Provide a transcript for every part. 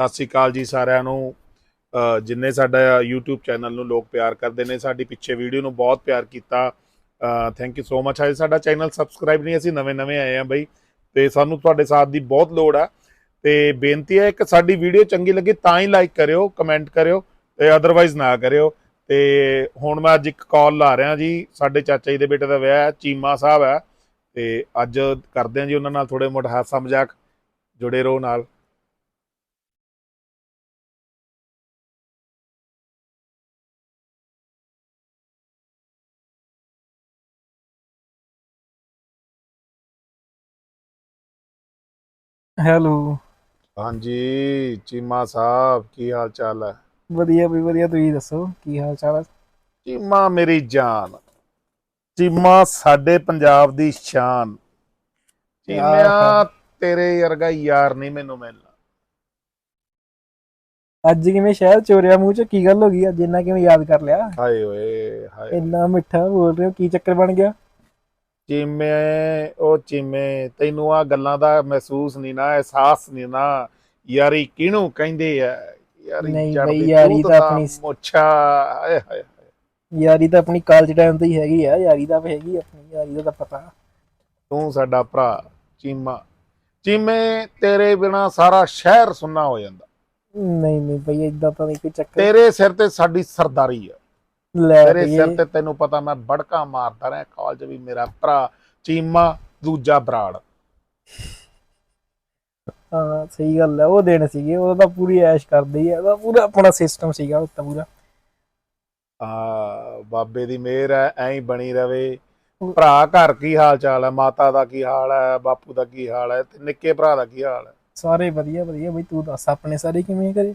ਸਤਿ ਸ਼੍ਰੀ ਅਕਾਲ ਜੀ ਸਾਰਿਆਂ ਨੂੰ। ਜਿੰਨੇ ਸਾਡਾ YouTube ਚੈਨਲ ਨੂੰ ਲੋਕ ਪਿਆਰ ਕਰਦੇ ਨੇ, ਸਾਡੀ ਪਿੱਛੇ ਵੀਡੀਓ ਨੂੰ ਬਹੁਤ ਪਿਆਰ ਕੀਤਾ। ਥੈਂਕ ਯੂ ਸੋ ਮਚ ਹੈ ਸਾਡਾ ਚੈਨਲ ਸਬਸਕ੍ਰਾਈਬ ਨਹੀਂ, ਅਸੀਂ ਨਵੇਂ ਨਵੇਂ ਆਏ ਆ ਬਈ। ਤੇ ਸਾਨੂੰ ਤੁਹਾਡੇ ਸਾਥ ਦੀ ਬਹੁਤ ਲੋੜ ਆ। ਤੇ ਬੇਨਤੀ ਹੈ ਕਿ ਸਾਡੀ ਵੀਡੀਓ ਚੰਗੀ ਲੱਗੀ ਤਾਂ ਹੀ ਲਾਈਕ ਕਰਿਓ ਕਮੈਂਟ ਕਰਿਓ ਤੇ ਅਦਰਵਾਈਜ਼ ਨਾ ਕਰਿਓ। ਤੇ ਹੁਣ ਮੈਂ ਅੱਜ ਇੱਕ ਕਾਲ ਲਾ ਰਿਹਾ ਜੀ, ਸਾਡੇ ਚਾਚਾ ਜੀ ਦੇ ਬੇਟੇ ਦਾ ਵਿਆਹ ਹੈ, ਚੀਮਾ ਸਾਹਿਬ ਹੈ। ਤੇ ਅੱਜ ਕਰਦੇ ਹਾਂ ਜੀ ਉਹਨਾਂ ਨਾਲ ਥੋੜੇ ਮੋਟਾ ਹਾਸਾ ਮਜ਼ਾਕ, ਜੁੜੇ ਰਹੋ ਨਾਲ। ਹੈਲੋ। ਹਾਂਜੀ ਚੀਮਾ ਸਾਹਿਬ ਕੀ ਹਾਲ ਚਾਲ ਹੈ? ਵਧੀਆ ਵੀ ਵਧੀਆ ਤੁਸੀਂ ਦੱਸੋ ਕੀ ਹਾਲ ਚਾਲ ਹੈ? ਚੀਮਾ ਮੇਰੀ ਜਾਨ। ਚੀਮਾ ਸਾਡੇ ਪੰਜਾਬ ਦੀ ਸ਼ਾਨ। ਚੀਮਿਆ ਤੇਰੇ ਵਰਗਾ ਯਾਰ ਨਹੀਂ ਮੈਨੂੰ ਮਿਲਣਾ। ਅੱਜ ਕਿਵੇਂ ਸ਼ਹਿਰ ਚੋਰਿਆ ਮੂੰਹ ਚ? ਕੀ ਗੱਲ ਹੋ ਗਈ? ਅੱਜ ਇੰਨਾ ਕਿਵੇਂ ਯਾਦ ਕਰ ਲਿਆ? ਹਾਏ ਓਏ ਹਾਏ। ਇੰਨਾ ਮਿੱਠਾ ਬੋਲ ਰਹੇ ਹੋ ਕੀ ਚੱਕਰ ਬਣ ਗਿਆ? ਚੀਮੇ ਉਹ ਚੀਮੇ ਤੈਨੂੰ ਆ ਗੱਲਾਂ ਦਾ ਮਹਿਸੂਸ ਨਹੀਂ ਨਾ ਅਹਿਸਾਸ ਨਹੀਂ ਨਾ ਯਾਰੀ ਕਿਹਨੂੰ ਕਹਿੰਦੇ ਆ? ਯਾਰੀ ਬਈ, ਯਾਰੀ ਤਾਂ ਆਪਣੀ- ਮੁੱਛਾ ਹਾਏ ਹਾਏ ਯਾਰੀ ਤਾਂ ਆਪਣੀ ਕਾਲਜ ਟਾਈਮ ਤੋਂ ਹੀ ਹੈਗੀ ਆ ਯਾਰੀ ਤਾਂ ਹੈਗੀ ਆਪਣੀ ਯਾਰੀ ਦਾ ਤਾਂ ਪਤਾ। ਤੂੰ ਸਾਡਾ ਭਰਾ ਚੀਮਾ। ਚੀਮੇ ਤੇਰੇ ਬਿਨਾ ਸਾਰਾ ਸ਼ਹਿਰ ਸੁੰਨਾ ਹੋ ਜਾਂਦਾ। ਨਹੀਂ ਨਹੀਂ ਬਈ ਇਦਾਂ ਤਾਂ ਨਹੀਂ ਕੋਈ ਚੱਕਰ। ਤੇਰੇ ਸਿਰ ਤੇ ਸਾਡੀ ਸਰਦਾਰੀ ਆ। ਲੈ ਤੇਰੇ ਸਿਰ ਤੇ ਤੈਨੂੰ ਪਤਾ ਮੈਂ ਬੜਕਾ ਮਾਰਦਾ ਰਿਹਾ ਕਾਲਜ ਵੀ ਮੇਰਾ ਭਰਾ ਚੀਮਾ ਦੂਜਾ ਬਰਾੜ। ਹਾਂ ਸਹੀ ਗੱਲ ਹੈ ਉਹ ਦਿਨ ਸੀਗੇ ਉਹ ਤਾਂ ਪੂਰੀ ਐਸ਼ ਕਰਦੇ ਹੀ ਆ ਉਹਦਾ ਪੂਰਾ ਆਪਣਾ ਸਿਸਟਮ ਸੀਗਾ ਉਹ ਤਾਂ ਪੂਰਾ। ਆ ਬਾਬੇ ਦੀ ਮਿਹਰ ਹੈ ਐਂ ਹੀ ਬਣੀ ਰਵੇ। ਭਰਾ ਘਰ ਕੀ ਹਾਲ ਚਾਲ ਹੈ ਮਾਤਾ ਦਾ ਕੀ ਹਾਲ ਹੈ ਬਾਪੂ ਦਾ ਕੀ ਹਾਲ ਹੈ ਤੇ ਨਿੱਕੇ ਭਰਾ ਦਾ ਕੀ ਹਾਲ ਹੈ ਸਾਰੇ ਵਧੀਆ ਵਧੀਆ ਬਈ ਤੂੰ ਦੱਸ ਆਪਣੇ ਸਾਰੇ ਕਿਵੇਂ ਕਰੇ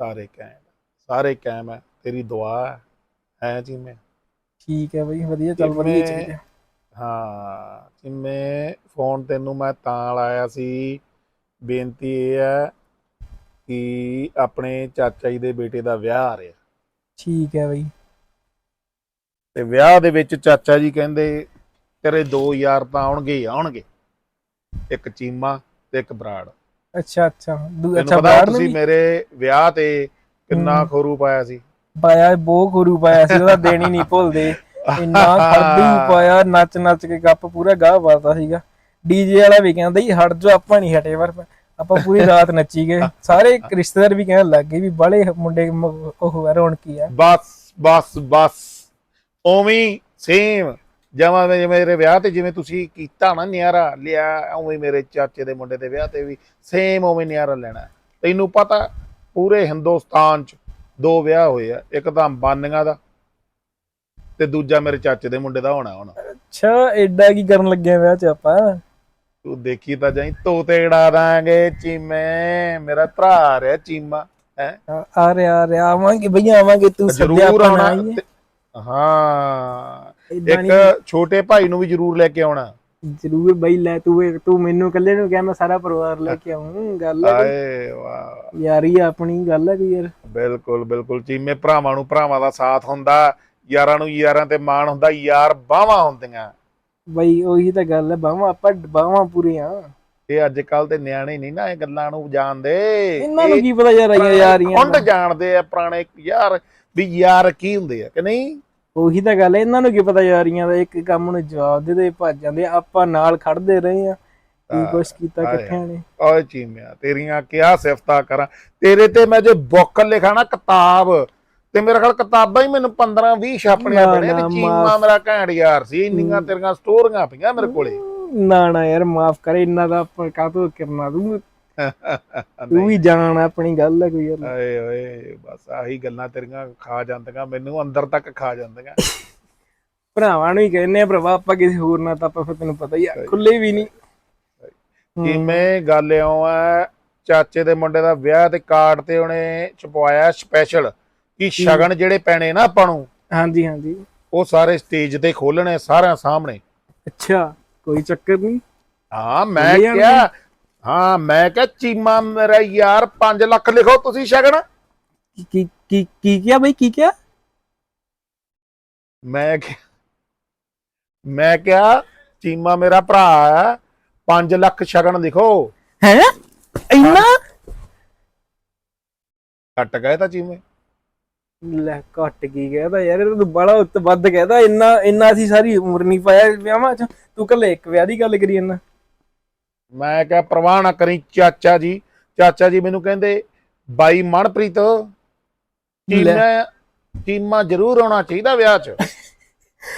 ਸਾਰੇ ਕਾਇਮ ਸਾਰੇ ਕਾਇਮ ਹੈ ਤੇਰੀ ਦੁਆ ਹੈ ਹੈ ਚੀਮੇ ਠੀਕ ਹੈ ਬਈ ਵਧੀਆ ਚੱਲ ਵਧੀਆ ਚਾਹੀਦਾ ਹਾਂ ਜਿਵੇਂ ਫੋਨ ਤੈਨੂੰ ਮੈਂ ਤਾਂ ਲਾਇਆ ਸੀ ਬੇਨਤੀ ਇਹ ਹੈ ਕਿ ਆਪਣੇ ਚਾਚਾ ਜੀ ਦੇ ਬੇਟੇ ਦਾ ਵਿਆਹ ਆ ਰਿਹਾ। ਠੀਕ ਹੈ ਬਈ। ਤੇ ਵਿਆਹ ਦੇ ਵਿੱਚ ਚਾਚਾ ਜੀ ਕਹਿੰਦੇ ਤੇਰੇ ਦੋ ਯਾਰ ਤਾਂ ਆਉਣਗੇ ਹੀ ਆਉਣਗੇ। ਇੱਕ ਚੀਮਾ ਤੇ ਇੱਕ ਬਰਾੜ। ਅੱਛਾ ਅੱਛਾ। ਅੱਛਾ ਬਾਹਰ ਨੂੰ ਤੁਸੀਂ ਮੇਰੇ ਵਿਆਹ ਤੇ ਕਿੰਨਾ। ਖੋਰੂ ਪਾਇਆ ਸੀ। ਪਾਇਆ ਬੋ ਗੁਰੂ ਪਾਇਆ ਸੀ, ਉਹਦਾ ਦੇਣੀ ਨਹੀਂ ਭੁੱਲਦੇ। ਇੰਨਾ ਖੜਦੀ ਪਾਇਆ, ਨੱਚ ਨੱਚ ਕੇ ਗੱਪ ਪੂਰਾ ਗਾਹ ਪਾਤਾ ਸੀਗਾ। ਡੀਜੇ ਵਾਲਾ ਵੀ ਕਹਿੰਦਾ ਹੀ ਹਟ ਜਾ ਆਪਾਂ ਨਹੀਂ ਹਟੇ, ਪਰ ਆਪਾਂ ਪੂਰੀ ਰਾਤ ਨੱਚੀ ਗਏ। ਸਾਰੇ ਰਿਸ਼ਤੇਦਾਰ ਵੀ ਕਹਿਣ ਲੱਗ ਗਏ ਵੀ ਬੜੇ ਮੁੰਡੇ ਉਹ ਰੌਣਕੀ ਆ। ਬਸ ਬਸ ਬਸ। ਉਵੇਂ ਸੇਮ ਜਿਵੇਂ ਮੇਰੇ ਵਿਆਹ ਤੇ ਜਿਵੇਂ ਤੁਸੀਂ ਕੀਤਾ ਨਾ ਨਿਆਰਾ, ਲਿਆ, ਉਵੇਂ ਮੇਰੇ ਚਾਚੇ ਦੇ ਮੁੰਡੇ ਦੇ ਵਿਆਹ ਤੇ ਵੀ ਸੇਮ ਉਵੇਂ ਨਿਆਰਾ ਲੈਣਾ। ਤੈਨੂੰ ਪਤਾ, ਪੂਰੇ ਹਿੰਦੁਸਤਾਨ ਚ ਦੋ ਵਿਆਹ ਹੋਏ ਆ ਇੱਕ ਤਾਂ ਅੰਬਾਨੀਆਂ ਦਾ ਤੇ ਦੂਜਾ ਮੇਰੇ ਚਾਚੇ ਦੇ ਮੁੰਡੇ ਦਾ ਹੋਣਾ ਹੁਣ। ਅੱਛਾ ਐਡਾ ਕੀ ਕਰਨ ਲੱਗੇ ਆ ਵਿਆਹ ਚ ਆਪਾਂ? ਤੂੰ ਦੇਖੀ ਤਾਂ ਜਾਈ ਤੋਤੇ ਉਡਾ ਦਾਂਗੇ ਚੀਮੇ ਮੇਰਾ ਭਰਾ ਰਿਹਾ ਚੀਮਾ ਹੈ। ਆ- ਰਿਹਾ ਆ ਰਿਹਾ ਆਵਾਂਗੇ ਬਈ ਆਵਾਂਗੇ ਤੂੰ ਸੱਦਿਆ ਜ਼ਰੂਰ ਆਉਣਾ ਹਾਂ ਇੱਕ ਛੋਟੇ ਭਾਈ ਨੂੰ ਵੀ ਜ਼ਰੂਰ ਲੈ ਕੇ ਆਉਣਾ। ਜ਼ਰੂਰ ਬਈ ਲੈ ਤੂੰ ਤੂੰ ਮੈਨੂੰ ਇਕੱਲੇ ਨੂੰ ਕਿਹਾ ਮੈਂ ਸਾਰਾ ਪਰਿਵਾਰ ਲੈ ਕੇ ਆਉਂ ਗੱਲ ਹੈ। ਆਏ ਵਾਹ। ਯਾਰੀ ਆਪਣੀ ਗੱਲ ਹੈ ਕੋਈ ਯਾਰ। ਬਿਲਕੁਲ ਬਿਲਕੁਲ ਚੀਮੇ ਭਰਾਵਾਂ ਨੂੰ ਭਰਾਵਾਂ ਦਾ ਸਾਥ ਹੁੰਦਾ ਯਾਰਾਂ ਨੂੰ ਯਾਰਾਂ ਤੇ ਮਾਣ ਹੁੰਦਾ ਯਾਰ ਬਾਹਾਂ ਹੁੰਦੀਆਂ। ਬਈ ਉਹੀ ਤਾਂ ਗੱਲ ਹੈ ਬਾਹਾਂ ਆਪਾਂ ਬਾਹਾਂ ਪੂਰੀਆਂ ਇਹ ਅੱਜ ਕੱਲ ਦੇ ਨਿਆਣੇ ਨਹੀਂ ਨਾ ਇਹ ਗੱਲਾਂ ਨੂੰ ਜਾਣਦੇ। ਇਹਨਾਂ ਨੂੰ ਕੀ ਪਤਾ ਯਾਰ ਆਈਆਂ ਯਾਰੀਆਂ ਖੁੰਡ। ਜਾਣਦੇ ਆ ਪੁਰਾਣੇ ਯਾਰ ਵੀ ਯਾਰ ਕੀ ਹੁੰਦੇ ਆ ਕਿ ਨਹੀਂ? ਉਹੀ ਤਾਂ ਗੱਲ ਹੈ ਇਹਨਾਂ ਨੂੰ ਕੀ ਪਤਾ ਯਾਰੀਆਂ ਦਾ ਇੱਕ ਕੰਮ ਨੂੰ ਜਵਾਬ ਦੇ ਦੇ ਭੱਜ ਜਾਂਦੇ। ਆਪਾਂ ਨਾਲ ਖੜਦੇ ਰਹੇ ਆ। ਕੀ ਕੁਛ ਕੀਤਾ ਆਏ। ਇਕੱਠਿਆਂ ਨੇ? ਓਏ ਚੀਮਿਆ ਤੇਰੀਆਂ ਕਿਆ ਸਿਫਤਾਂ ਕਰਾਂ? ਤੇਰੇ ਤੇ ਮੈਂ ਜੇ ਬੁੱਕ ਲਿਖਾ ਨਾ ਕਿਤਾਬ ਤੇ ਮੇਰੇ ਖਿਆਲ ਕਿਤਾਬਾਂ ਹੀ ਮੈਨੂੰ 15 20 ਛਾਪਣੀਆਂ ਪੈਣੀਆਂ ਵੀ ਚੀਮਾ। ਮੇਰਾ ਘੈਂਟ ਯਾਰ ਸੀ ਇੰਨੀਆਂ ਤੇਰੀਆਂ ਸਟੋਰੀਆਂ ਪਈਆਂ ਮੇਰੇ ਕੋਲੇ। ਨਾ ਨਾ ਯਾਰ ਮਾਫ ਕਰ ਇੰਨਾ ਦਾ ਆਪਾਂ ਕਾਹਤੋਂ ਕਰਨਾ ਤੂੰ ਤੂੰ ਵੀ ਜਾਣ ਆਪਣੀ ਗੱਲ ਹੈ ਕੋਈ ਯਾਰ ਓਏ ਓਏ ਬਸ ਆਹੀ ਗੱਲਾਂ ਤੇਰੀਆਂ ਖਾ ਜਾਂਦੀਆਂ ਮੈਨੂੰ ਅੰਦਰ ਤੱਕ ਖਾ ਜਾਂਦੀਆਂ। ਭਰਾਵਾਂ ਨੂੰ ਹੀ ਕਹਿੰਦੇ ਆ ਭਰਾਵਾ ਆਪਾਂ ਕਿਸੇ ਹੋਰ ਨਾਲ ਤਾਂ ਆਪਾਂ ਫਿਰ ਤੈਨੂੰ ਪਤਾ ਹੀ ਆ ਖੁੱਲੇ ਵੀ ਨਹੀਂ। ਕਿਵੇਂ ਗੱਲ ਇਉਂ ਹੈ ਚਾਚੇ ਦੇ ਮੁੰਡੇ ਦਾ ਵਿਆਹ ਤੇ ਕਾਰਡ ਤੇ ਉਹਨੇ ਛਪਵਾਇਆ ਸਪੈਸ਼ਲ ਕਿ ਸ਼ਗਨ ਜਿਹੜੇ ਪੈਣੇ ਨਾ ਆਪਾਂ ਨੂੰ ਹਾਂਜੀ ਹਾਂਜੀ। ਉਹ ਸਾਰੇ ਸਟੇਜ ਤੇ ਖੋਲਣੇ ਸਾਰਿਆਂ ਸਾਹਮਣੇ। ਅੱਛਾ ਕੋਈ ਚੱਕਰ ਨਹੀਂ ਹਾਂ ਮੈਂ? ਕਿਹਾ ਹਾਂ ਮੈਂ ਕਿਹਾ ਚੀਮਾ ਮੇਰਾ ਯਾਰ 5 ਲੱਖ ਲਿਖੋ ਤੁਸੀਂ ਸ਼ਗਨ। ਕੀ ਕੀ ਕੀ ਕੀ ਕਿਹਾ ਬਈ ਕੀ ਕਿਹਾ? ਮੈਂ ਕਿਹਾ ਮੈਂ ਕਿਹਾ ਚੀਮਾ ਮੇਰਾ ਭਰਾ ਹੈ 5 ਲੱਖ ਸ਼ਗਨ ਲਿਖੋ ਹੈ? ਇੰਨਾ? ਕੱਟ ਗਏ ਤਾਂ ਚੀਮੇ। ਲੈ ਘੱਟ ਕੀ ਕਹਿਦਾ ਯਾਰ ਇਹ ਤਾਂ ਬੜਾ ਉੱਤ ਵੱਧ ਕਹਿਦਾ ਇੰਨਾ ਇੰਨਾ ਅਸੀਂ ਸਾਰੀ ਉਮਰ ਨਹੀਂ ਪਾਇਆ ਵਿਆਹਾਂ ਚ। ਤੂੰ ਕੱਲੇ ਇੱਕ ਵਿਆਹ ਦੀ ਗੱਲ ਕਰੀ ਜਾਂਦਾ। ਮੈਂ ਕਿਹਾ ਪ੍ਰਵਾਹ ਨਾ ਕਰੀ ਚਾਚਾ ਜੀ। ਚਾਚਾ ਜੀ ਮੈਨੂੰ ਕਹਿੰਦੇ ਬਾਈ ਮਨਪ੍ਰੀਤ ਚੀਮਾ ਚੀਮਾ ਜ਼ਰੂਰ ਆਉਣਾ ਚਾਹੀਦਾ ਵਿਆਹ 'ਚ।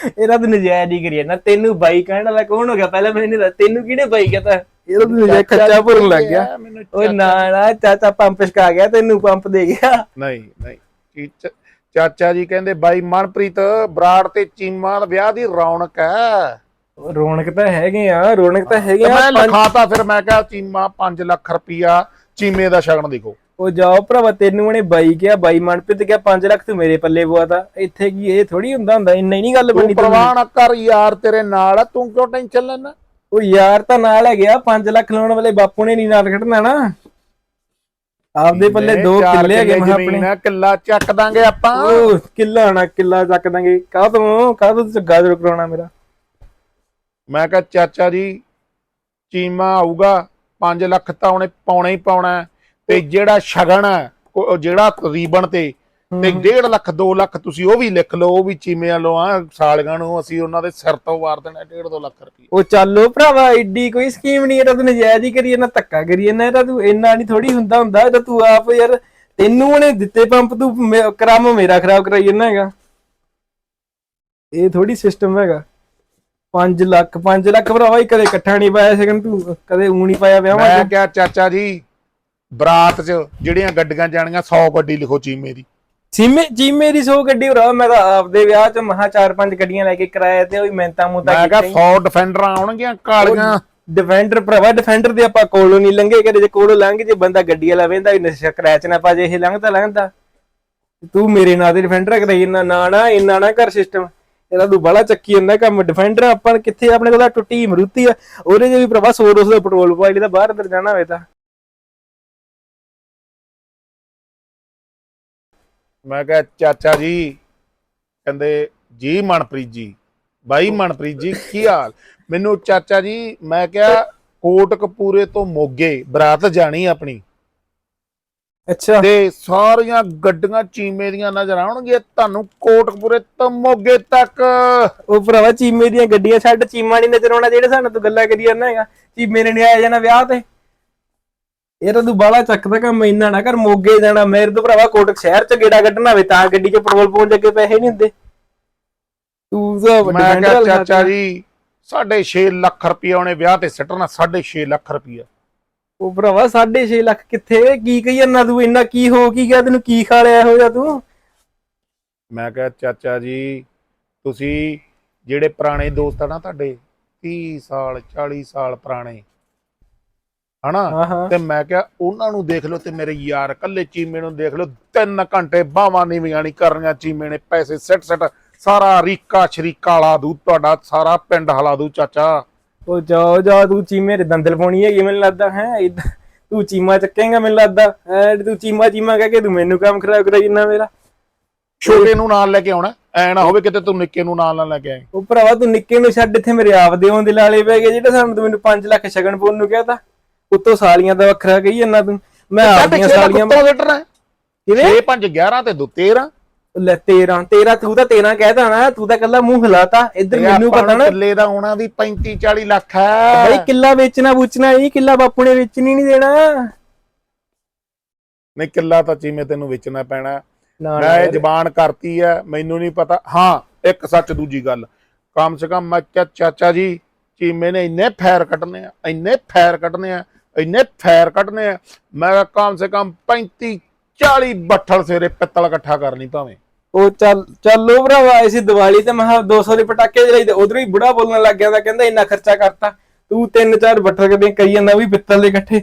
ਇਹਦਾ ਤੂੰ ਨਜਾਇਜ਼ ਹੀ ਕਰੀ ਜਾਂਦਾ। ਤੈਨੂੰ ਬਾਈ ਕਹਿਣ ਵਾਲਾ ਕੌਣ ਹੋ ਗਿਆ? ਪਹਿਲਾਂ ਮੈਨੂੰ ਨਹੀਂ ਦੱਸ ਤੈਨੂੰ ਕਿਹਨੇ ਬਾਈ ਕਹਤਾ? ਇਹਦਾ ਤੂੰ ਨਜਾਇਜ਼ ਖੱਚਾ ਭਰਨ ਲੱਗ ਗਿਆ। ਓਏ ਨਾ ਨਾ ਚਾਚਾ ਪੰਪ ਛਕਾ ਗਿਆ ਤੈਨੂੰ ਪੰਪ ਦੇ ਗਿਆ। ਨਹੀਂ ਨਹੀਂ। ਚਾਚਾ ਜੀ ਕਹਿੰਦੇ ਬਾਈ ਮਨਪ੍ਰੀਤ ਬਰਾੜ ਤੇ ਚੀਮਾ ਦਾ ਵਿਆਹ ਦੀ ਰੌਣਕ ਹੈ। ਰੌਣਕ ਤਾਂ ਹੈਗੇ ਆ ਰੌਣਕ ਤਾਂ ਹੈਗੇ ਆ। ਮੈਂ ਲਿਖਾਤਾ ਫਿਰ ਮੈਂ ਕਿਹਾ ਚੀਮਾ 5 ਲੱਖ ਰੁਪਿਆ ਚੀਮੇ ਦਾ ਸ਼ਗਨ ਦੇਖੋ। ਉਹ ਜਾਓ ਭਰਾਵਾ ਤੈਨੂੰ ਉਹਨੇ ਬਾਈ ਕਿਹਾ ਬਾਈ ਮਨਪ੍ਰੀਤ ਕਿਹਾ 5 ਲੱਖ ਤੂੰ ਮੇਰੇ ਪੱਲੇ ਪਵਾਤਾ ਇੱਥੇ ਕੀ ਇਹ ਥੋੜੀ ਹੁੰਦਾ ਹੁੰਦਾ ਇੰਨਾ ਹੀ ਨਹੀਂ ਗੱਲ ਬਣੀ ਤੂੰ ਪ੍ਰਵਾਹ ਨਾ ਕਰ ਯਾਰ ਤੇਰੇ ਨਾਲ ਆ, ਤੂੰ ਕਿਉਂ ਟੈਨਸ਼ਨ ਲੈਣਾ ਉਹ ਯਾਰ ਤਾਂ ਨਾਲ ਹੈ ਗਿਆ 5 ਲੱਖ ਲਾਉਣ ਵਾਲੇ ਬਾਪੂ ਨੇ ਨਹੀਂ ਨਾਲ ਖੜਨਾ ਨਾ। ਆਪਦੇ ਪੱਲੇ ਦੋ ਕਿੱਲੇ ਹੈਗੇ ਮੈਂ ਆਪਣੇ। ਕਿੱਲਾ ਚੱਕ ਦਾਂਗੇ ਆਪਾਂ। ਉਹ ਕਿੱਲਾ ਨਾ ਕਿੱਲਾ ਚੱਕ ਦਾਂਗੇ। ਕਾਹਤੋਂ ਕਾਹਤੋਂ ਤੂੰ ਗਾਜਰ ਕਰਾਉਣਾ ਮੇਰਾ? ਮੈਂ ਕਿਹਾ ਚਾਚਾ ਜੀ ਚੀਮਾ ਆਊਗਾ 5 ਲੱਖ ਤਾਂ ਉਹਨੇ ਪਾਉਣਾ ਹੀ ਪਾਉਣਾ। ਹੈ। ਤੇ ਜਿਹੜਾ ਸ਼ਗਨ ਹੈ ਉਹ- ਜਿਹੜਾ ਰੀਬਨ ਤੇ ਤੇ 1.5 ਲੱਖ 2 ਲੱਖ ਤੁਸੀਂ ਉਹ ਵੀ ਲਿਖ ਲਓ ਉਹ ਵੀ ਚੀਮੇ ਵਾਲੋਂ ਆ ਸਾਲਗਾਂ ਨੂੰ ਅਸੀਂ ਉਹਨਾਂ ਦੇ ਸਿਰ ਤੋਂ ਵਾਰ ਦੇਣਾ 1.5 2 ਲੱਖ ਰੁਪਏ ਉਹ ਚੱਲੋ ਭਰਾਵਾ ਏਡੀ ਕੋਈ ਸਕੀਮ ਨਹੀਂ ਇਹਦਾ ਤੂੰ ਨਜਾਇਜ਼ ਹੀ ਕਰੀ ਇਹਨਾਂ ਧੱਕਾ ਕਰੀ ਇਹਨਾਂ ਇਹਦਾ ਤੂੰ ਇੰਨਾ ਨਹੀਂ ਥੋੜੀ ਹੁੰਦਾ ਹੁੰਦਾ ਇਹਦਾ ਤੂੰ ਆਪ ਯਾਰ ਤੈਨੂੰ ਉਹਨੇ ਦਿੱਤੇ ਪੰਪ ਤੂੰ ਕਰਾਮ ਮੇਰਾ ਖਰਾਬ ਕਰਾਈ ਜਾਂਦਾ ਹੈਗਾ। ਇਹ ਥੋੜੀ ਸਿਸਟਮ ਹੈਗਾ। 5 ਲੱਖ 5 ਲੱਖ ਭਰਾਵਾ ਹੀ ਕਦੇ ਇਕੱਠਾ ਨਹੀਂ ਪਾਇਆ ਸਗਨ ਤੂੰ ਕਦੇ ਊਂ ਨਹੀਂ ਪਾਇਆ ਵਿਆਹਾਂ ਮੈਂ ਕਿਹਾ ਚਾਚਾ ਜੀ ਬਰਾਤ 'ਚ ਜਿਹੜੀਆਂ ਗੱਡੀਆਂ ਜਾਣੀਆਂ 100 ਗੱਡੀ ਲਿਖੋ ਚੀਮੇ ਦੀ। ਸੀਮੇ ਜੀ ਮੇਰੀ ਸੋ ਗੱਡੀ ਭਰਾ ਮੈਂ ਤਾਂ ਆਪਦੇ ਵਿਆਹ 'ਚ ਮਹਾ ਚਾਰ ਪੰਜ ਗੱਡੀਆਂ ਲੈ ਕੇ ਕਿਰਾਏ ਤੇ ਉਹ ਵੀ ਮਿਹਨਤਾਂ ਮੁੰਤਾ ਮੈਂ ਕਿਹਾ 100 ਡਿਫੈਂਡਰਾਂ ਆਉਣਗੀਆਂ ਕਾਲੀਆਂ। ਡਿਫੈਂਡਰ ਭਰਾਵਾ ਡਿਫੈਂਡਰ ਦੇ ਆਪਾਂ ਕੋਲੋਂ ਨਹੀਂ ਲੰਘੇ ਕਦੇ ਜੇ ਕੋਲੋਂ ਲੰਘ ਜੇ ਬੰਦਾ ਗੱਡੀ ਵਾਲਾ ਵੇਂਦਾ ਨਸ਼ਾ ਸਕ੍ਰੈਚ ਨਾ ਪਾ ਜੇ ਇਹ ਲੰਘਦਾ ਲੰਘਦਾ। ਤੂੰ ਮੇਰੇ ਨਾਂ ਦੇ ਡਿਫੈਂਡਰ ਕਰਾਈ ਇੰਨਾ ਨਾ ਨਾ ਇੰਨਾ ਨਾ ਕਰ ਸਿਸਟਮ ਇਹਦਾ ਤੂੰ ਬੜਾ ਚੱਕੀ ਜਾਂਦਾ ਕੰਮ। ਡਿਫੈਂਡਰ ਆਪਾਂ ਕਿੱਥੇ ਆਪਣੇ ਕੋਲ ਤਾਂ ਟੁੱਟੀ ਮਰੂਤੀ ਆ। ਉਹਦੇ ਜੇ ਵੀ ਭਰਾਵਾ 100 200 ਦਾ ਪੈਟਰੋਲ ਪਾ ਲਈ ਤਾਂ ਬਾਹਰ ਅੰਦਰ ਜਾਣਾ ਹੋਵੇ ਤਾਂ। ਮੈਂ ਕਿਹਾ ਚਾਚਾ ਜੀ ਕਹਿੰਦੇ ਜੀ ਮਨਪ੍ਰੀਤ ਜੀ ਬਾਈ ਮਨਪ੍ਰੀਤ ਜੀ ਕੀ ਹਾਲ? ਮੈਨੂੰ ਚਾਚਾ ਜੀ ਮੈਂ ਕਿਹਾ ਕੋਟਕਪੂਰੇ ਤੋਂ ਮੋਗੇ ਬਰਾਤ ਜਾਣੀ ਆਪਣੀ। ਅੱਛਾ। ਤੇ ਸਾਰੀਆਂ ਗੱਡੀਆਂ ਚੀਮੇ ਦੀਆਂ ਨਜ਼ਰ ਆਉਣਗੀਆਂ ਤੁਹਾਨੂੰ ਕੋਟਕਪੂਰੇ ਤੋਂ ਮੋਗੇ ਤੱਕ। ਉਹ ਭਰਾਵਾ ਚੀਮੇ ਦੀਆਂ ਗੱਡੀਆਂ ਛੱਡ ਚੀਮਾ ਨਹੀਂ ਨਜ਼ਰ ਆਉਣਾ ਜਿਹੜੇ ਸਾਨੂੰ ਤੂੰ ਗੱਲਾਂ ਕਰੀ ਜਾਂਦਾ ਹੈਗਾ ਚੀਮੇ ਨੇ ਨਹੀਂ ਆਇਆ ਜਾਣਾ ਵਿਆਹ ਤੇ। ਇਹ ਤਾਂ ਤੂੰ ਬਾਲਾ ਚੱਕਦਾ ਕੰਮ ਇੰਨਾ ਨਾ ਕਰ ਮੋਗੇ ਜਾਣਾ ਮੇਰੇ ਤੋਂ ਭਰਾਵਾ ਕੋਟਕ ਸ਼ਹਿਰ ਚ ਗੇੜਾ ਕੱਢਣਾ ਹੋਵੇ ਤਾਂ ਗੱਡੀ 'ਚ ਪੈਟਰੋਲ ਪਾਉਣ ਜੱਗੇ ਪੈਸੇ ਨਹੀਂ ਹੁੰਦੇ। ਤੂੰ ਤਾਂ ਮੈਂ ਕਿਹਾ ਚਾਚਾ ਜੀ 6.5 ਲੱਖ ਰੁਪਇਆ ਉਹਨੇ ਵਿਆਹ ਤੇ ਸਿੱਟਣਾ 6.5 ਲੱਖ ਰੁਪਇਆ। ਉਹ ਭਰਾਵਾ 6.5 ਲੱਖ ਕਿੱਥੇ ਕੀ ਕਹੀ ਜਾਂਦਾ ਤੂੰ ਇੰਨਾ ਕੀ ਹੋ ਕੀ ਗਿਆ ਤੈਨੂੰ ਕੀ ਖਾ ਲਿਆ ਇਹੋ ਜਿਹਾ ਤੂੰ? ਮੈਂ ਕਿਹਾ ਚਾਚਾ ਜੀ ਤੁਸੀਂ ਜਿਹੜੇ ਪੁਰਾਣੇ ਦੋਸਤ ਆ ਨਾ ਤੁਹਾਡੇ 30 ਸਾਲ 40 ਸਾਲ ਪੁਰਾਣੇ ਹਨਾ? ਤੇ ਮੈਂ ਕਿਹਾ ਉਹਨਾਂ ਨੂੰ ਦੇਖ ਲਓ ਤੇ ਮੇਰੇ ਯਾਰ ਕੱਲੇ ਚੀਮੇ ਨੂੰ ਦੇਖ ਲਓ 3 ਘੰਟੇ ਨੀਵੀਆਂ ਨਹੀਂ ਕਰਨੀਆਂ ਚੀਮੇ ਨੇ ਪੈਸੇ ਸਿੱਟ ਸਿੱਟ ਸਾਰਾ ਰੀਕਾ ਸ਼ਰੀਕਾ ਲਾ ਦੂ ਤੁਹਾਡਾ ਸਾਰਾ ਪਿੰਡ ਹਲਾ ਦੂ ਚਾਚਾ। ਉਹ ਜਾ ਜਾ ਤੂੰ ਚੀਮੇ ਦੇ ਦੰਦਲ ਪਾਉਣੀ ਹੈਗੀ ਮੈਨੂੰ ਲੱਗਦਾ ਹੈ? ਤੂੰ ਚੀਮਾ ਚੱਕੇਂਗਾ ਮੈਨੂੰ ਲੱਗਦਾ। ਐ ਤੂੰ ਚੀਮਾ ਚੀਮਾ ਕਹਿ ਕੇ ਤੂੰ ਮੈਨੂੰ ਕੰਮ ਖਰਾਬ ਕਰਾਈ ਜਾਂਦਾ ਮੇਰਾ। ਛੋਟੇ ਨੂੰ ਨਾਲ ਲੈ ਕੇ ਆਉਣਾ ਐ ਨਾ ਹੋਵੇ ਕਿਤੇ ਤੂੰ ਨਿੱਕੇ ਨੂੰ ਨਾਲ ਨਾ ਲੈ ਕੇ ਆਏ। ਉਹ ਭਰਾਵਾ ਤੂੰ ਨਿੱਕੇ ਨੂੰ ਛੱਡ ਇੱਥੇ ਮੇਰੇ ਆਪ ਦੇ ਆਉਣ ਦੇ ਲਾਲੇ ਪੈ ਗਏ ਜਿਹੜਾ ਸਾਨੂੰ ਤੂੰ ਮੈਨੂੰ 5 ਲੱਖ ਸ਼ਗਨ ਪਾਉਣ ਨੂੰ ਕਹਤਾ ਉੱਤੋਂ ਸਾਲੀਆਂ ਦਾ ਵੱਖਰਾ ਕਹੀ ਜਾਂਦਾ ਤੂੰ। ਮੈਂ ਆਪਦੀਆਂ ਸਾਲੀਆਂ ਕੁੱਤਾ ਸਿੱਟਣਾ ਕਿਵੇਂ? 6 5 11 ਤੇ 2 13 ਲੈ 13 13 ਤੂੰ ਤਾਂ 13 ਕਹਿਦਾ ਨਾ ਤੂੰ ਤਾਂ ਕੱਲਾ ਮੂੰਹ ਹਿਲਾਤਾ। ਇੱਧਰ ਮੈਨੂੰ ਪਤਾ ਨਾ ਕਿੱਲੇ ਦਾ ਆਉਣਾ ਵੀ 35 40 ਲੱਖ ਹੈ। ਬਈ ਕਿੱਲਾ ਵੇਚਣਾ ਬੁੱਚਣਾ ਨਹੀਂ ਕਿੱਲਾ ਬਾਪੂ ਨੇ ਵੇਚਣੀ ਨਹੀਂ ਦੇਣਾ। ਨਹੀਂ ਕਿੱਲਾ ਤਾਂ ਚੀਮੇ ਤੈਨੂੰ ਵੇਚਣਾ ਪੈਣਾ। ਮੈਂ ਇਹ ਜ਼ਬਾਨ ਕਰਤੀ ਹੈ ਮੈਨੂੰ ਨਹੀਂ ਪਤਾ। ਹਾਂ ਇੱਕ ਸੱਚ ਦੂਜੀ ਗੱਲ। ਕਮ ਸੇ ਕਮ ਮੈਂ ਕਿਹਾ ਚਾਚਾ ਜੀ ਚੀਮੇ ਨੇ ਇੰਨੇ ਫੈਰ ਕੱਢਨੇ ਆ ਇੰਨੇ ਫੈਰ ਕੱਢਨੇ ਆ ਇੰਨੇ ਫੈਰ ਕੱਢਨੇ ਆ ਮੈਂ ਕਿਹਾ ਕਮ ਸੇ ਕਮ 35 40 ਬੱਠਲ ਸਵੇਰੇ ਪਿੱਤਲ ਇਕੱਠਾ ਕਰਨੀ ਭਾਵੇਂ। ਉਹ ਚੱਲ ਚੱਲੋ ਭਰਾਵਾ ਆਏ ਸੀ ਦੀਵਾਲੀ ਤੇ ਮਹਾ 200 ਦੇ ਪਟਾਕੇ ਤੇ ਉਧਰੋਂ ਹੀ ਬੁੜਾ ਬੋਲਣ ਲੱਗ ਗਿਆ ਤਾਂ ਕਹਿੰਦਾ ਇੰਨਾ ਖਰਚਾ ਕਰਤਾ ਤੂੰ ਤਿੰਨ ਚਾਰ ਬੱਠਲ ਕਦੇ ਕਰੀ ਜਾਂਦਾ ਵੀ ਪਿੱਤਲ ਦੇ ਇਕੱਠੇ।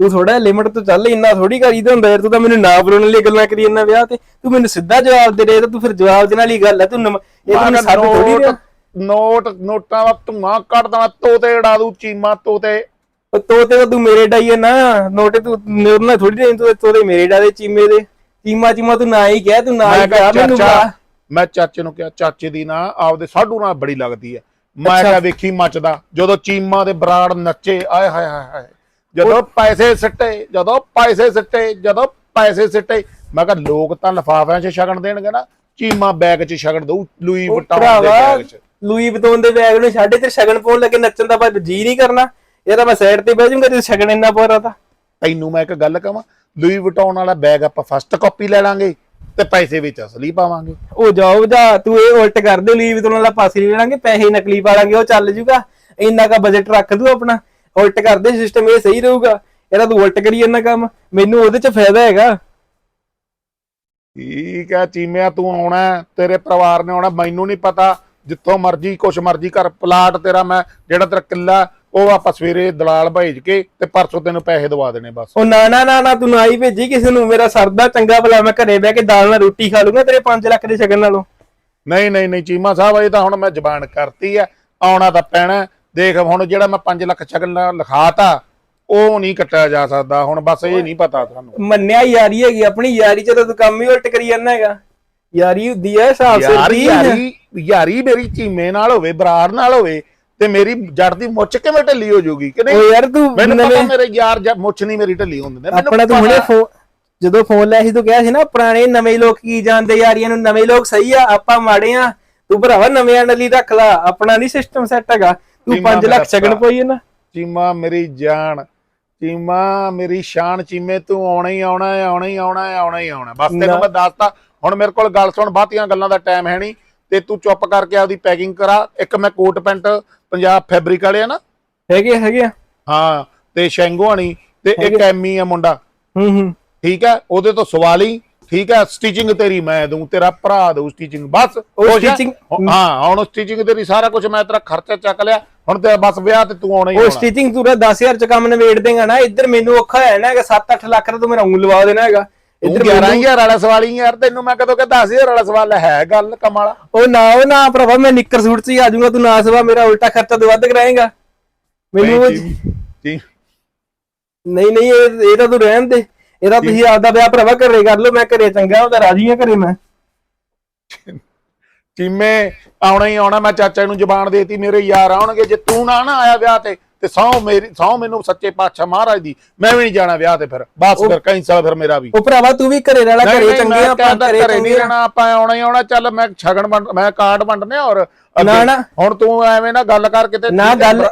ਤੂੰ ਥੋੜਾ ਲਿਮਟ ਤੋਂ ਚੱਲ ਇੰਨਾ ਥੋੜੀ ਕਰੀਦਾ ਹੁੰਦਾ ਯਾਰ ਤੂੰ ਤਾਂ ਮੈਨੂੰ ਨਾ ਬੁਲਾਉਣ ਲਈ ਗੱਲਾਂ ਕਰੀ ਜਾਂਦਾ ਵਿਆਹ ਤੇ। ਤੂੰ ਮੈਨੂੰ ਸਿੱਧਾ ਜਵਾਬ ਦੇ ਦੇ ਤਾਂ ਤੂੰ ਫਿਰ ਜਵਾਬ ਦੇ ਨਾਲ ਹੀ ਗੱਲ ਹੈ ਤੂੰ ਇਹ ਤਾਂ ਮੈਂ ਸੱਦ ਥੋੜੀ ਨੋਟ ਰਿਹਾ ਨੋਟ ਨੋਟਾਂ ਦਾ ਧੂਆਂ ਕੱਢ ਦੇਣਾ ਤੋਤੇ ਉਡਾ ਦੂ ਚੀਮਾ ਤੋਤੇ ਉਹ ਤੋਤੇ ਤਾਂ ਤੂੰ ਮੇਰੇ ਡਾਈਏ ਨਾ ਨੋਟੇ ਤੂੰ ਮੇਰੇ ਨਾਲ ਥੋੜੀ ਰਹੀ ਤੂੰ ਤੋਤੇ ਮੇਰੇ ਡਾਦੇ ਚੀਮੇ ਦੇ। ਚੀਮਾ ਚੀਮਾ ਤੂੰ ਨਾ ਹੀ ਕਹਿ ਤੂੰ ਨਾ ਹੀ ਕਿਹਾ ਮੈਨੂੰ ਬੁਲਾ। ਮੈਂ ਚਾਚੇ ਨੂੰ ਕਿਹਾ ਚਾਚੇ ਦੀ ਨਾ ਆਪਦੇ ਸਾਡੂ ਨਾਲ ਬੜੀ ਲੱਗਦੀ ਹੈ ਮੈਂ। ਕਿਹਾ ਵੇਖੀ ਮੱਚਦਾ ਜਦੋਂ ਚੀਮਾ ਦੇ ਬਰਾੜ ਨੱਚੇ ਆਏ ਹਾਏ ਹਾਏ ਹਾਏ। ਜਦੋਂ ਪੈਸੇ ਸਿੱਟੇ ਜਦੋਂ ਪੈਸੇ ਸਿੱਟੇ ਜਦੋਂ ਪੈਸੇ ਸਿੱਟੇ। ਮੈਂ ਕਿਹਾ ਲੋਕ ਤਾਂ ਲਫਾਫਿਆਂ 'ਚ ਛਕਣ ਦੇਣਗੇ ਨਾ ਚੀਮਾ ਬੈਗ 'ਚ ਛਕਣ ਦਊ ਲੂਈ ਵਟਾਉਣ ਦੇ ਬੈਗ 'ਚ। ਲੂਈ ਬਤੋਨ ਦੇ ਬੈਗ ਨੂੰ ਛੱਡੇ ਤੇ ਸ਼ਗਨ ਪਾਉਣ ਲੱਗੇ ਨੱਚਣ ਦਾ ਬਾਅਦ ਜੀ ਨਹੀਂ ਕਰਨਾ। ਇਹ ਤਾਂ ਮੈਂ ਸਾਈਡ ਤੇ ਬਹਿ ਜਾਊਂਗਾ ਤੇ ਸ਼ਗਨ ਇੰਨਾ ਪੋਰਾ ਤਾਂ। ਤੈਨੂੰ ਮੈਂ ਇੱਕ ਗੱਲ ਕਹਾਂ ਲੂਈ ਵਟਾਉਣ ਵਾਲਾ ਬੈਗ ਆਪਾਂ ਫਸਟ ਕਾਪੀ ਲੈ ਲਾਂਗੇ ਤੇ ਪੈਸੇ ਵਿੱਚ ਅਸਲੀ ਪਾਵਾਂਗੇ। ਉਹ ਜਾਓ ਜਾ ਤੂੰ ਇਹ ਉਲਟ ਕਰ ਦੇ ਲੀਵ ਤੋਂ ਵਾਲਾ ਪਾਸੇ ਲੈ ਲਾਂਗੇ ਪੈਸੇ ਨਕਲੀ ਪਾ ਲਾਂਗੇ ਉਹ ਚੱਲ ਜੂਗਾ। ਇੰਨਾ ਕਾ ਬਜਟ ਰੱਖ ਦੂ ਆਪਣਾ। ਉਲਟ ਕਰ ਦੇ ਸਿਸਟਮ ਇਹ ਸਹੀ ਰਹੂਗਾ। ਇਹਦਾ ਤੂੰ ਉਲਟ ਕਰੀ ਜਾਂਦਾ ਕੰਮ। ਮੈਨੂੰ ਉਹਦੇ ਚ ਫਾਇਦਾ ਹੈਗਾ। ਠੀਕ ਹੈ ਚੀਮਿਆ ਤੂੰ ਆਉਣਾ ਹੈ, ਤੇਰੇ ਪਰਿਵਾਰ ਨੇ ਆਉਣਾ ਮੈਨੂੰ ਨਹੀਂ ਪਤਾ। ਜਿੱਥੋਂ ਮਰਜ਼ੀ ਕੁਛ ਮਰਜ਼ੀ ਕਰ ਪਲਾਟ ਤੇਰਾ ਮੈਂ ਜਿਹੜਾ ਤੇਰਾ ਕਿੱਲਾ ਉਹ ਆਪਾਂ ਸਵੇਰੇ ਦਲਾਲ ਭੇਜ ਕੇ ਤੇ ਪਰਸੋਂ ਤੈਨੂੰ ਪੈਸੇ ਦਵਾ ਦੇਣੇ ਬਸ। ਉਹ ਨਾ ਨਾ ਨਾ ਨਾ ਤੂੰ ਨਾ ਹੀ ਭੇਜੀ ਕਿਸੇ ਨੂੰ। ਮੇਰਾ ਸਰਦਾ ਚੰਗਾ ਭਲਾ ਮੈਂ ਘਰੇ ਬਹਿ ਕੇ ਦਾਲ ਨਾਲ ਰੋਟੀ ਖਾ ਲੂੰਗਾ ਤੇਰੇ 5 ਲੱਖ ਦੇ ਸ਼ਗਨ ਨਾਲੋਂ। ਨਹੀਂ ਨਹੀਂ ਨਹੀਂ ਚੀਮਾ ਸਾਹਿਬ ਇਹ ਤਾਂ ਹੁਣ ਮੈਂ ਜ਼ਬਾਨ ਕਰਤੀ ਆ। ਆਉਣਾ ਤਾਂ ਪੈਣਾ। ਦੇਖ ਹੁਣ ਜਿਹੜਾ ਮੈਂ 5 ਲੱਖ ਸ਼ਗਨ ਲਿਖਾਤਾ ਉਹ ਨਹੀਂ ਕੱਟਿਆ ਜਾ ਸਕਦਾ। ਹੁਣ ਬਸ ਇਹ ਨਹੀਂ ਪਤਾ ਤੁਹਾਨੂੰ। ਮੰਨਿਆ ਯਾਰੀ ਹੈਗੀ ਆਪਣੀ ਯਾਰੀ ਚ ਤਾਂ ਤੂੰ ਕੰਮ ਹੀ ਉਲਟ ਕਰੀ ਜਾਂਦਾ ਹੈਗਾ। ਯਾਰੀ ਹੁੰਦੀ ਹੈ ਹਿਸਾਬ ਸਿਰ ਯਾਰ ਦੀ। ਯਾਰੀ ਯਾਰੀ ਮੇਰੀ ਚੀਮੇ ਨਾਲ ਹੋਵੇ ਬਰਾੜ ਨਾਲ ਹੋਵੇ ਤੇ ਮੇਰੀ ਜੜ ਦੀ ਮੁੱਛ ਕਿਵੇਂ ਢਿੱਲੀ ਹੋ ਜਾਊਗੀ ਕਿ ਨਹੀਂ? ਉਹ ਯਾਰ ਤੂੰ ਮੈਨੂੰ ਪਤਾ ਨਵੇਂ- ਮੇਰੇ ਯਾਰ ਜਾਂ ਮੁੱਛ ਨਹੀਂ ਮੇਰੀ ਢਿੱਲੀ ਹੁੰਦੀ ਨੇ। ਆਪਣਾ ਤੂੰ ਹੁਣੇ। ਫੋਨ ਜਦੋਂ ਫੋਨ ਲਿਆ ਸੀ ਤੂੰ ਕਿਹਾ ਸੀ ਨਾ ਪੁਰਾਣੇ ਨਵੇਂ ਲੋਕ ਕੀ ਜਾਣਦੇ ਯਾਰੀਆਂ ਨੂੰ ਨਵੇਂ ਲੋਕ ਸਹੀ ਆ ਆਪਾਂ ਮਾੜੇ ਆ। ਤੂੰ ਭਰਾਵਾ ਨਵਿਆਂ ਨਾਲ ਹੀ ਰੱਖ ਲਾ ਆਪਣਾ ਨਹੀਂ ਸਿਸਟਮ ਸੈੱਟ ਹੈਗਾ। ਤੂੰ ਚੀਮਾ 5 ਲੱਖ ਮੇਰਾ ਭਰਾ। ਪਈ ਨਾ। ਚੀਮਾ ਮੇਰੀ ਜਾਨ ਚੀਮਾ ਮੇਰੀ ਸ਼ਾਨ ਚੀਮੇ ਤੂੰ ਆਉਣਾ ਹੀ ਆਉਣਾ ਹੈ ਆਉਣਾ ਹੀ ਆਉਣਾ ਹੈ ਆਉਣਾ ਹੀ ਆਉਣਾ। ਬਸ ਤੈਨੂੰ ਨਾ। ਮੈਂ ਦੱਸਤਾ ਹੁਣ ਮੇਰੇ ਕੋਲ ਗੱਲ ਸੁਣ ਬਾਤੀਆਂ ਗੱਲਾਂ ਦਾ ਟਾਈਮ ਹੈ ਨਹੀਂ। ਤੇ ਤੂੰ ਚੁੱਪ ਕਰਕੇ ਆਪਦੀ ਪੈਕਿੰਗ ਕਰਾ। ਇੱਕ ਮੈਂ ਕੋਟ ਪੈਂਟ ਪੰਜਾਬ ਫੈਬਰਿਕ ਵਾਲੇ ਆ ਨਾ। ਹੈਗੇ ਹੈਗੇ ਆ। ਹਾਂ ਤੇ ਸ਼ੈਂਗੋਣੀ ਤੇ ਇੱਕ। ਐਮੀ ਆ ਮੁੰਡਾ। ਹੂੰ ਹੂੰ। ਠੀਕ ਹੈ ਉਹਦੇ ਤੋਂ ਸਵਾਲੀ ਠੀਕ ਹੈ ਸਟਿਚਿੰਗ ਤੇਰੀ ਮੈਂ ਦੂੰ ਤੇਰਾ ਭਰਾ ਦਊ ਸਟਿਚਿੰਗ। ਬਸ ਉਹ ਹੈ? ਹੁਣ ਸਟਿਚਿੰਗ ਤੇਰੀ ਸਾਰਾ ਕੁਝ ਮੈਂ ਤੇਰਾ ਖਰਚਾ ਚੱਕ ਲਿਆ। ਹੁਣ ਤੇ ਬਸ ਵਿਆਹ ਤੇ ਤੂੰ ਆਉਣਾ ਹੀ ਉਹ ਸਟਿਚਿੰਗ ਤੂੰ 10000 ਚ ਕੰਮ ਨਿਬੇੜ ਦੇਗਾ ਨਾ। ਇੱਧਰ ਮੈਨੂੰ ਔਖਾ ਹੈ ਨਾ ਹੈਗਾ 7-8 ਲੱਖ ਦਾ ਤੂੰ ਮੇਰਾ ਉਂਗਲ ਲਵਾ ਦੇਣਾ ਹੈਗਾ। ਇੱਧਰ ਮੈਨੂੰ- 11000 ਵਾਲਾ ਸਵਾਲ ਹੀ ਯਾਰ ਤੈਨੂੰ ਮੈਂ ਕਦੋਂ ਕਿ 10000 ਵਾਲਾ ਸਵਾਲ ਹੈ ਗੱਲ ਕਮਾਲਾ ਉਹ ਨਾ ਉਹ ਨਾ ਭਰਾਵਾ ਮੈਂ ਨਿੱਕਰ ਸੂਟ ਚ ਹੀ ਆ ਜਾਊਂਗਾ ਤੂੰ ਨਾ ਸਵਾ ਮੇਰਾ ਉਲਟਾ ਖਰਚਾ ਤੂੰ ਵੱਧ ਕਰਾਏਗਾ। ਮੈਨੂੰ ਜੀ। ਨਹੀਂ ਨਹੀਂ ਇਹ ਇਹ ਤਾਂ ਤੂੰ ਰਹਿਣ ਦੇ। ਇਹਦਾ ਤੁਸੀਂ ਆਪਦਾ ਵਿਆਹ ਭਰਾਵਾ ਘਰੇ ਕਰ ਲਓ ਮੈਂ ਘਰੇ ਚੰਗਾ ਉਹਦਾ ਰਾਜੀ ਆ ਘਰੇ ਮੈਂ। ਚੀਮੇ ਆਉਣਾ ਹੀ ਆਉਣਾ ਮੈਂ ਚਾਚਾ ਨੂੰ ਜ਼ਬਾਨ ਦੇਤੀ ਮੇਰੇ ਯਾਰ ਆਉਣਗੇ ਜੇ ਤੂੰ ਨਾ ਨਾ ਆਇਆ ਵਿਆਹ ਤੇ ਤੇ ਸੌ ਮੇਰੀ ਸੌ ਮੈਨੂੰ ਸੱਚੇ ਪਾਤਸ਼ਾਹ ਮਹਾਰਾਜ ਦੀ ਮੈਂ ਵੀ ਨਹੀਂ ਜਾਣਾ ਵਿਆਹ ਤੇ ਫਿਰ ਬਸ ਫਿਰ ਕੈਂਸਲ ਫਿਰ ਮੇਰਾ ਵੀ ਉਹ ਭਰਾਵਾ ਤੂੰ ਵੀ ਘਰੇ ਰਹਿਣਾ ਘਰੇ ਚੰਗੇ ਆਪਾਂ ਘਰੇ ਨਹੀਂ। ਰਹਿਣਾ ਆਪਾਂ ਆਉਣਾ ਹੀ ਆਉਣਾ ਚੱਲ ਮੈਂ ਛਗਣ ਵੰਡ ਮੈਂ ਕਾਰਡ ਵੰਡਨੇ ਔਰ। ਨਾ, ਨਾ। ਹੁਣ ਤੂੰ ਐਵੇਂ ਨਾ ਗੱਲ ਕਰ ਕਿਤੇ ਨਾ ਗੱਲ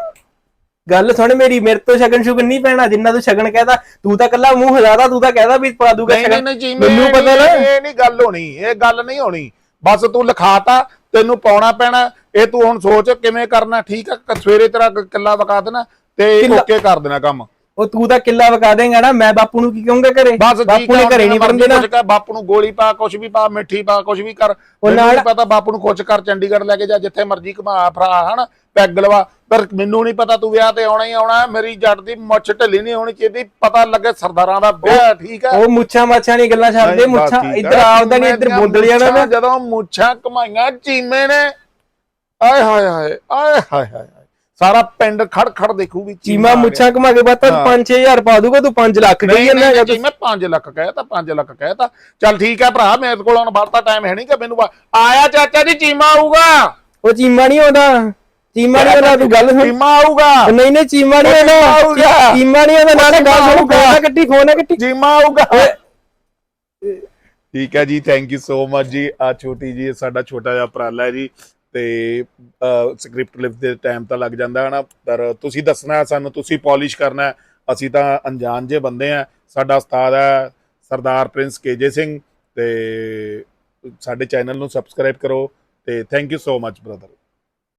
ਗੱਲ ਸੁਣ ਮੇਰੀ ਮੇਰੇ ਤੋਂ ਸ਼ਗਨ ਸ਼ੁਗਨ ਨਹੀਂ ਪੈਣਾ ਜਿੰਨਾ ਤੂੰ ਸ਼ਗਨ ਕਹਿਦਾ ਤੂੰ ਤਾਂ ਕੱਲਾ ਮੂੰਹ ਹਲਾਦਾ ਤੂੰ ਤਾਂ ਕਹਿਦਾ ਵੀ ਪਾ ਦੂਗਾ ਸ਼ਗਨ ਮੈਨੂੰ ਪਤਾ ਨਾ ਇਹ ਨਹੀਂ ਗੱਲ ਹੋਣੀ ਇਹ ਗੱਲ ਨਹੀਂ ਹੋਣੀ ਬਸ ਤੂੰ ਲਿਖਾਤਾ ਤੈਨੂੰ ਪਾਉਣਾ ਪੈਣਾ ਇਹ ਤੂੰ ਹੁਣ ਸੋਚ ਕਿਵੇਂ ਕਰਨਾ ਠੀਕ ਆ ਸਵੇਰੇ ਤੇਰਾ ਕਿੱਲਾ ਵਕਾ ਦੇਣਾ ਤੇ ਓਕੇ ਕਰ ਦੇਣਾ ਕੰਮ। ਉਹ ਤੂੰ ਤਾਂ ਕਿੱਲਾ ਵਕਾ ਦੇਂਗਾ ਨਾ ਮੈਂ ਬਾਪੂ ਨੂੰ ਕੀ ਕਹੂੰਗਾ ਘਰੇ? ਬਾਪੂ ਨੇ ਘਰੇ ਨਹੀਂ ਵੜਨ ਦੇਣਾ। ਬਾਪੂ ਨੂੰ ਗੋਲੀ ਪਾ ਕੁਛ ਵੀ ਪਾ ਮਿੱਠੀ ਪਾ ਕੁਛ ਵੀ ਕਰ। ਉਹ ਨਾਲ- ਪਤਾ ਬਾਪੂ ਨੂੰ ਖੁਸ਼ ਕਰ ਚੰਡੀਗੜ੍ਹ ਲੈ ਕੇ ਜਾ ਜਿੱਥੇ ਮਰਜ਼ੀ ਘੁਮਾ ਫਰਾ ਹਣ ਪੈਗ ਲਵਾ ਪਰ ਮੈਨੂੰ ਨਹੀਂ ਪਤਾ ਤੂੰ ਵਿਆਹ ਤੇ ਆਉਣਾ ਹੀ ਆਉਣਾ ਮੇਰੀ ਜੱਟ ਦੀ ਮੁੱਛ ਢਿੱਲੀ ਨਹੀਂ ਹੋਣੀ ਚਾਹੀਦੀ ਪਤਾ ਲੱਗੇ ਸਰਦਾਰਾਂ ਦਾ ਵਿਆਹ ਠੀਕ ਹੈ ਉਹ ਮੁੱਛਾਂ ਮਾਛਾਂ ਨਹੀਂ ਗੱਲਾਂ ਛੱਡ ਦੇ ਨਹੀਂ, ਬਸ ਮੁੱਛਾਂ ਇੱਧਰ। ਆਉਂਦਾ ਨਹੀਂ ਇੱਧਰ ਚੀਮੇ ਬੁੰਦਲ ਦੀਆਂ ਜਾਣਾ ਮੁੱਛਾਂ ਜਦੋਂ ਮੁੱਛਾਂ ਕਮਾਈਆਂ ਚੀਮੇ ਨੇ ਆਏ ਹਾਏ ਹਾਏ ਆਏ ਹਾਏ ਹਾਏ। ਸਾਰਾ ਪਿੰਡ ਖੜ ਖੜ ਦੇਖੂ ਵੀ ਚੀਮਾ। ਮੁੱਛਾਂ ਘਮਾ ਕੇ ਬਾਤ ਹਾਂ। 5-6000 ਪਾ ਦੂਗਾ ਤੂੰ 5 ਲੱਖ ਕਹੀ ਜਾਂਦਾ ਹੈਗਾ ਜੀ ਮੈਂ 5 ਲੱਖ ਕਹਿਤਾ 5 ਲੱਖ ਕਹਿਤਾ ਚੱਲ ਠੀਕ ਹੈ ਭਰਾ ਮੇਰੇ ਕੋਲ ਹੁਣ ਵਰਤਾ ਟਾਈਮ ਹੈ ਨਹੀਂ ਕਿ ਮੈਨੂੰ ਆਇਆ ਚਾਚਾ ਜੀ ਚੀਮਾ ਆਊਗਾ ਉਹ ਚੀਮਾ ਨਹੀਂ ਆਉਂਦਾ ਚੀਮਾ ਨਹੀਂ ਆਉਂਦਾ ਤੂੰ ਗੱਲ ਸੁਣ ਚੀਮਾ ਆਊਗਾ। ਨਹੀਂ ਨਹੀਂ ਚੀਮਾ ਨਹੀਂ ਉਹ ਚੀਮਾ ਆਉਂਦਾ ਆਊਗਾ। ਚੀਮਾ ਨਹੀਂ ਆਉਂਦਾ ਨਾ ਨਾ ਗੱਲ ਸੁਣ ਨਾ ਕੱਟੀ ਨਾ ਕੱਟੀ ਚੀਮਾ ਆਊਗਾ। ਠੀਕ ਹੈ ਜੀ ਥੈਂਕ ਯੂ ਸੋ ਮਚ ਜੀ। ਆ ਛੋਟੀ ਜੀ ਸਾਡਾ ਛੋਟਾ ਜਿਹਾ ਉਪਰਾਲਾ ਹੈ ਜੀ। ਤੇ ਸਕ੍ਰਿਪਟ ਲਿਖ ਦੇ ਟਾਈਮ ਤਾਂ ਲੱਗ ਜਾਂਦਾ ਹੈ ਨਾ ਪਰ ਤੁਸੀਂ ਦੱਸਣਾ ਹੈ ਸਾਨੂੰ ਤੁਸੀਂ ਪਾਲਿਸ਼ ਕਰਨਾ ਹੈ। ਅਸੀਂ ਤਾਂ ਅਣਜਾਣ ਜੇ ਬੰਦੇ ਆ ਸਾਡਾ ਉਸਤਾਦ ਹੈ ਸਰਦਾਰ ਪ੍ਰਿੰਸ ਕੇਜੇ ਸਿੰਘ। ਤੇ ਸਾਡੇ ਚੈਨਲ ਨੂੰ ਸਬਸਕ੍ਰਾਈਬ ਕਰੋ। ਤੇ thank you so much brother